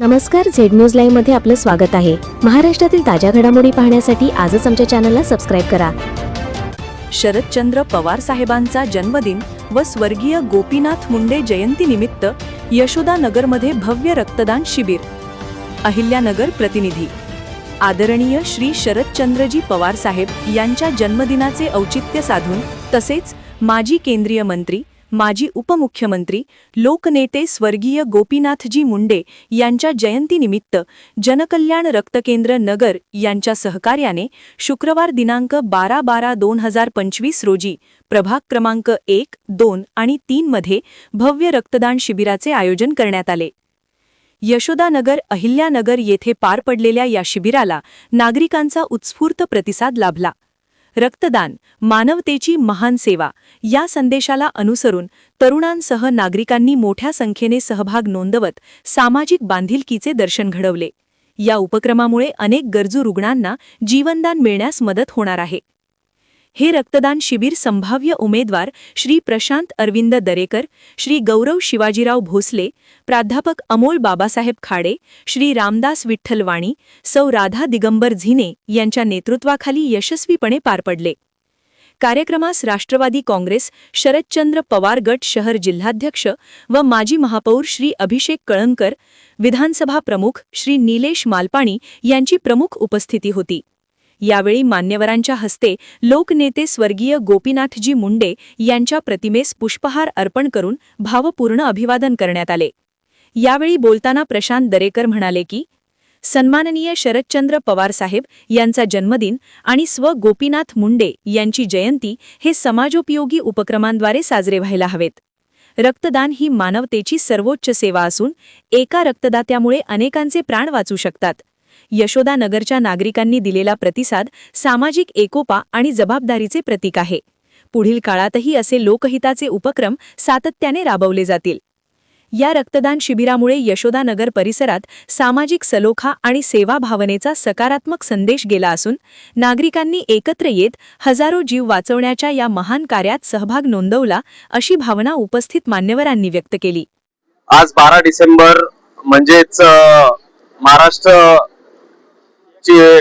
नमस्कार Z news लाईव्हमध्ये आपलं स्वागत आहे. महाराष्ट्रातील ताज्या घडामोडी पाहण्यासाठी आजच आमच्या चॅनलला सबस्क्राईब करा. शरदचंद्र पवार साहेबांचा जन्मदिन व स्वर्गीय गोपीनाथ मुंडे जयंतीनिमित्त यशोदानगरमध्ये भव्य रक्तदान शिबिर. अहिल्यानगर प्रतिनिधी. आदरणीय श्री शरदचंद्रजी पवार साहेब यांच्या जन्मदिनाचे औचित्य साधून तसेच माजी केंद्रीय मंत्री माजी उपमुख्यमंत्री लोकनेते स्वर्गीय गोपीनाथजी मुंडे यांच्या जयंतीनिमित्त जनकल्याण रक्तकेंद्र नगर यांच्या सहकार्याने शुक्रवार दिनांक बारा बारा दोन हजार पंचवीस रोजी प्रभाग क्रमांक एक दोन आणि तीनमध्ये भव्य रक्तदान शिबिराचे आयोजन करण्यात आले. यशोदानगर अहिल्यानगर येथे पार पडलेल्या या शिबिराला नागरिकांचा उत्स्फूर्त प्रतिसाद लाभला. रक्तदान मानवतेची महान सेवा या संदेशाला अनुसरून तरुणांसह नागरिकांनी मोठ्या संख्येने सहभाग नोंदवत सामाजिक बांधिलकीचे दर्शन घडवले. या उपक्रमामुळे अनेक गरजू रुग्णांना जीवनदान मिळण्यास मदत होणार आहे. हे रक्तदान शिबिर संभाव्य उमेदवार श्री प्रशांत अरविंद दरेकर श्री गौरव शिवाजीराव भोसले प्राध्यापक अमोल बाबासाहेब खाडे श्री रामदास विठ्ठल वाणी सौ राधा दिगंबर झिने यांच्या नेतृत्वाखाली यशस्वीपणे पार पडले. कार्यक्रमास राष्ट्रवादी काँग्रेस शरदचंद्र पवार गट शहर जिल्हाध्यक्ष व माजी महापौर श्री अभिषेक कळंकर विधानसभा प्रमुख श्री निलेश मालपाणी यांची प्रमुख उपस्थिती होती. यावेळी मान्यवरांच्या हस्ते लोकनेते स्वर्गीय गोपीनाथजी मुंडे यांच्या प्रतिमेस पुष्पहार अर्पण करून भावपूर्ण अभिवादन करण्यात आले. यावेळी बोलताना प्रशांत दरेकर म्हणाले की सन्माननीय शरदचंद्र पवार साहेब यांचा जन्मदिन आणि स्व गोपीनाथ मुंडे यांची जयंती हे समाजोपयोगी उपक्रमांद्वारे साजरे व्हायला हवेत. रक्तदान ही मानवतेची सर्वोच्च सेवा असून एका रक्तदात्यामुळे अनेकांचे प्राण वाचू शकतात. यशोदानगरच्या नागरिकांनी दिलेला प्रतिसाद सामाजिक एकोपा आणि जबाबदारीचे प्रतीक आहे. पुढील काळातही असे लोकहिताचे उपक्रम सातत्याने राबवले जातील. या रक्तदान शिबिरामुळे यशोदानगर परिसरात सामाजिक सलोखा आणि सेवा भावनेचा सकारात्मक संदेश गेला असून नागरिकांनी एकत्र येत हजारो जीव वाचवण्याच्या या महान कार्यात सहभाग नोंदवला अशी भावना उपस्थित मान्यवरांनी व्यक्त केली. आज बारा डिसेंबर म्हणजेच महाराष्ट्र महाराष्ट्रचे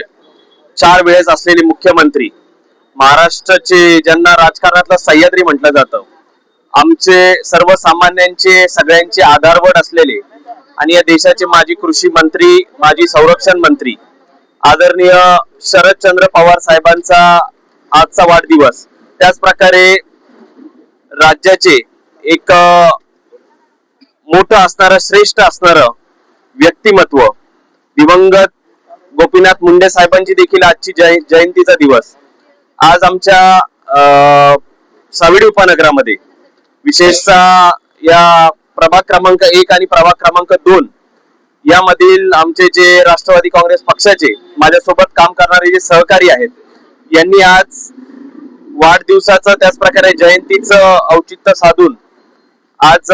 चार वेळेस असलेले मुख्यमंत्री महाराष्ट्राचे ज्यांना राजकारणातलं सह्याद्री म्हटलं जातं आमचे सर्वसामान्यांचे सगळ्यांचे आधारवड असलेले आणि या देशाचे माजी कृषी मंत्री माजी संरक्षण मंत्री आदरणीय शरदचंद्र पवार साहेबांचा आजचा वाढदिवस. त्याच प्रकारे राज्याचे एक मोठं असणारं श्रेष्ठ असणारं व्यक्तिमत्व दिवंगत गोपीनाथ मुंडे साहेबांची देखील आजची जय जयंतीचा दिवस. आज आमच्या सावडी साविडी उपनगरामध्ये विशेषतः या प्रभाग क्रमांक एक आणि प्रभाग क्रमांक दोन यामधील आमचे जे राष्ट्रवादी काँग्रेस पक्षाचे माझ्यासोबत काम करणारे जे सहकारी आहेत यांनी आज वाढदिवसाचं त्याचप्रकारे जयंतीचं औचित्य साधून आज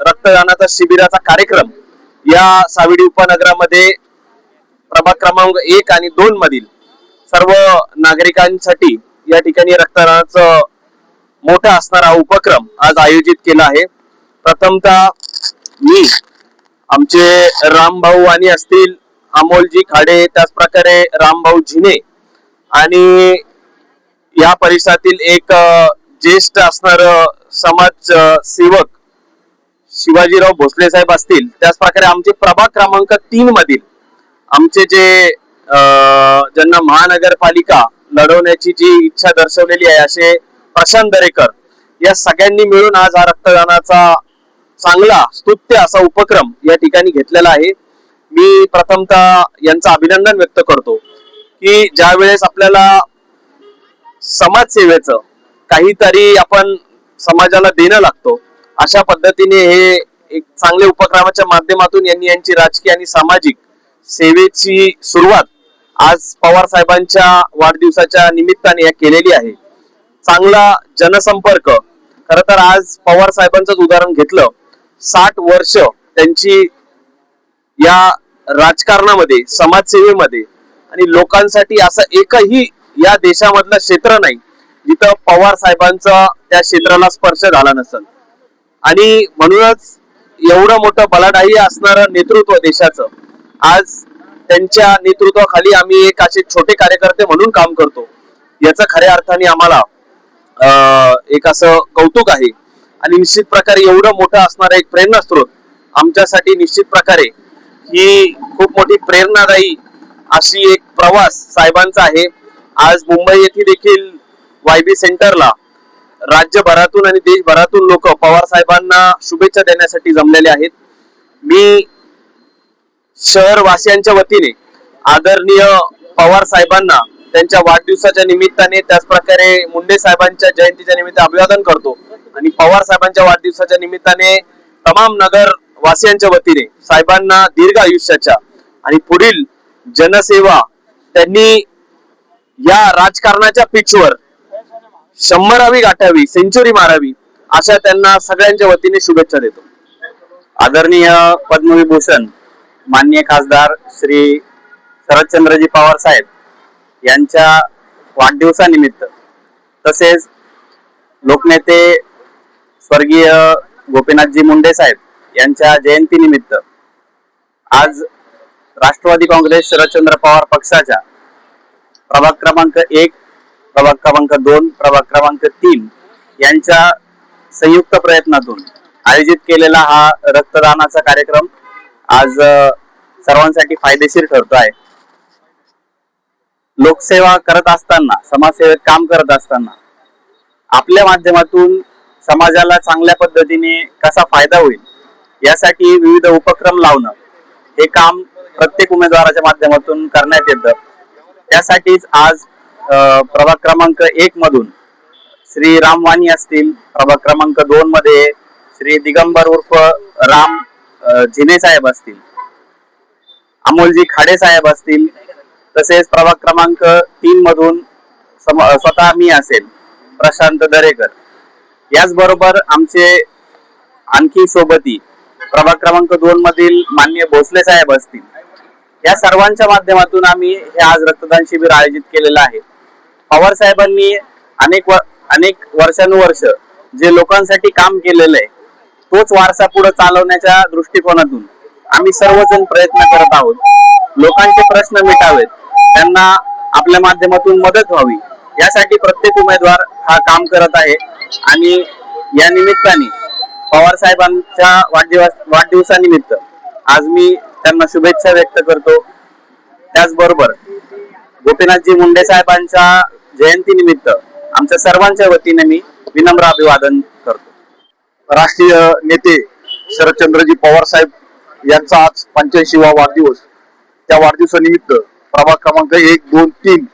रक्तदानाचा शिबिराचा कार्यक्रम या साविडी उपनगरामध्ये प्रभाग क्रमांक एक आणि दोन मधील सर्व नागरिकांसाठी या ठिकाणी रक्तदानाचं मोठा असणारा उपक्रम आज आयोजित केला आहे. प्रथमतः मी आमचे रामभाऊ आणि असतील अमोलजी खाडे त्याच प्रकारे रामभाऊ झिने आणि या परिसरातील एक ज्येष्ठ असणार समाज सेवक शिवाजीराव भोसले साहेब असतील त्याच प्रकारे आमचे प्रभाग क्रमांक तीन मधील आमचे जे ज्यांना महानगरपालिका लढवण्याची जी इच्छा दर्शवलेली आहे असे प्रशांत दरेकर या सगळ्यांनी मिळून आज हा रक्तदानाचा चांगला स्तुत्य असा उपक्रम या ठिकाणी घेतलेला आहे. मी प्रथमतः यांचं अभिनंदन व्यक्त करतो की ज्या वेळेस आपल्याला समाजसेवेचं काहीतरी आपण समाजाला देणं लागतो अशा पद्धतीने हे एक चांगले उपक्रमाच्या माध्यमातून यांनी यांची राजकीय आणि सामाजिक सेवेची सुरुवात आज पवार साहेबांच्या वाढदिवसाच्या निमित्ताने या केलेली आहे. चांगला जनसंपर्क. खर तर आज पवार साहेबांचंच उदाहरण घेतलं. साठ वर्ष त्यांची या राजकारणामध्ये समाजसेवेमध्ये आणि लोकांसाठी असं एकही या देशामधलं क्षेत्र नाही जिथं पवार साहेबांचा त्या क्षेत्राला स्पर्श झाला नसेल. आणि म्हणूनच एवढं मोठं बलाढाही असणारं नेतृत्व देशाचं आज त्यांच्या नेतृत्वाखाली आम्ही एक असे छोटे कार्यकर्ते म्हणून काम करतो. याचं खऱ्या अर्थाने आम्हाला एक असं कौतुक आहे. आणि निश्चित प्रकारे एवढं मोठं असणारं एक प्रेरणास्त्रोत आमच्यासाठी निश्चित प्रकारे ही खूप मोठी प्रेरणादायी अशी एक प्रवास साहेबांचा आहे. आज मुंबई येथे देखील वाय बी सेंटरला राज्यभरातून आणि देशभरातून लोक पवार साहेबांना शुभेच्छा देण्यासाठी जमलेले आहेत. मी शहरवासियांच्या वतीने आदरणीय पवार साहेबांना त्यांच्या वाढदिवसाच्या निमित्ताने त्याचप्रकारे मुंडे साहेबांच्या जयंतीच्या निमित्त अभिवादन करतो. आणि पवार साहेबांच्या वाढदिवसाच्या निमित्ताने तमाम नगर वासियांच्या वतीने साहेबांना दीर्घ आयुष्याच्या आणि पुढील जनसेवा त्यांनी या राजकारणाच्या पिचवर शंभरावी गाठावी सेंचुरी मारावी अशा त्यांना सगळ्यांच्या वतीने शुभेच्छा देतो. आदरणीय पद्मविभूषण माननीय खासदार श्री शरदचंद्रजी पवार साहेब यांच्या वाढदिवसानिमित्त तसेच लोकनेते स्वर्गीय गोपीनाथजी मुंडे साहेब यांच्या जयंतीनिमित्त आज राष्ट्रवादी काँग्रेस शरदचंद्र पवार पक्षाच्या प्रभाग क्रमांक एक प्रभाग क्रमांक दोन प्रभाग क्रमांक तीन यांच्या संयुक्त प्रयत्नातून आयोजित केलेला हा रक्तदानाचा कार्यक्रम आज सर्वांसाठी फायदेशीर ठरतो आहे. लोकसेवा करत असताना समाजसेवेत काम करत असताना आपल्या माध्यमातून समाजाला चांगल्या पद्धतीने कसा फायदा होईल यासाठी विविध उपक्रम लावणं हे काम प्रत्येक उमेदवाराच्या माध्यमातून करण्यात येतं. त्यासाठीच आज प्रभाग क्रमांक एक मधून श्री रामवाणी असतील. प्रभाग क्रमांक दोन मध्ये श्री दिगंबर उर्फ राम झिने साहेब असतील अमोलजी खाडे साहेब असतील तसेच प्रभाग क्रमांक तीन मधून स्वतः मी असेल प्रशांत दरेकर. याचबरोबर आमचे आणखी सोबती प्रभाग क्रमांक दोन मधील मान्य भोसले साहेब असतील. या सर्वांच्या माध्यमातून आम्ही हे आज रक्तदान शिबिर आयोजित केलेलं आहे. पवार साहेबांनी अनेक व- अनेक वर्षानुवर्ष जे लोकांसाठी काम केलेलं आहे तोच वारसा पुढे चालवण्याच्या दृष्टिकोनातून आम्ही सर्वजण प्रयत्न करत आहोत. लोकांचे प्रश्न मिटावेत. त्यांना आपल्या माध्यमातून मदत व्हावी. यासाठी प्रत्येक उमेदवार हा काम करत आहे. आणि या निमित्ताने पवार साहेबांच्या वाढदिवस वाढदिवसानिमित्त आज मी त्यांना शुभेच्छा व्यक्त करतो. त्याचबरोबर गोपीनाथजी मुंडे साहेबांच्या जयंतीनिमित्त आमच्या सर्वांच्या वतीने मी विनम्र अभिवादन राष्ट्रीय नेते शरदचंद्रजी पवार साहेब यांचा आज पंच्याऐंशीवा वाढदिवस. त्या वाढदिवसानिमित्त प्रभाग क्रमांक एक दोन तीन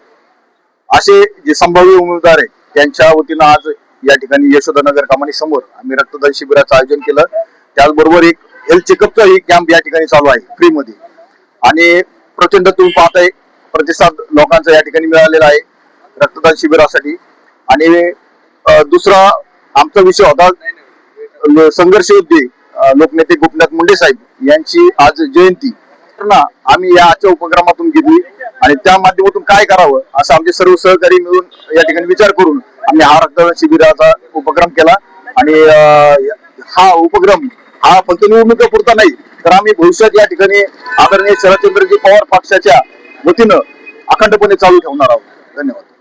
असे जे संभाव्य उमेदवार आहेत त्यांच्या वतीनं आज या ठिकाणी यशोदानगर कमानी समोर आम्ही रक्तदान शिबिराचं आयोजन केलं. त्याचबरोबर एक हेल्थ चेकअपचा एक कॅम्प या ठिकाणी चालू आहे फ्रीमध्ये आणि प्रचंड तुम्ही पाहताय प्रतिसाद लोकांचा या ठिकाणी मिळालेला आहे रक्तदान शिबिरासाठी. आणि दुसरा आमचा विषय होता संघर्ष योद्धे लोकनेते गोपीनाथ मुंडे साहेब यांची आज जयंती. ना आम्ही या आजच्या उपक्रमातून घेतली आणि त्या माध्यमातून काय करावं असं आमचे सर्व सहकारी मिळून या ठिकाणी विचार करून आम्ही हा रक्तदान शिबिराचा उपक्रम केला. आणि हा उपक्रम हा फक्त निवडणुकीपुरता नाही तर आम्ही भविष्यात या ठिकाणी आदरणीय शरदचंद्रजी पवार पक्षाच्या वतीनं अखंडपणे चालू ठेवणार आहोत. धन्यवाद.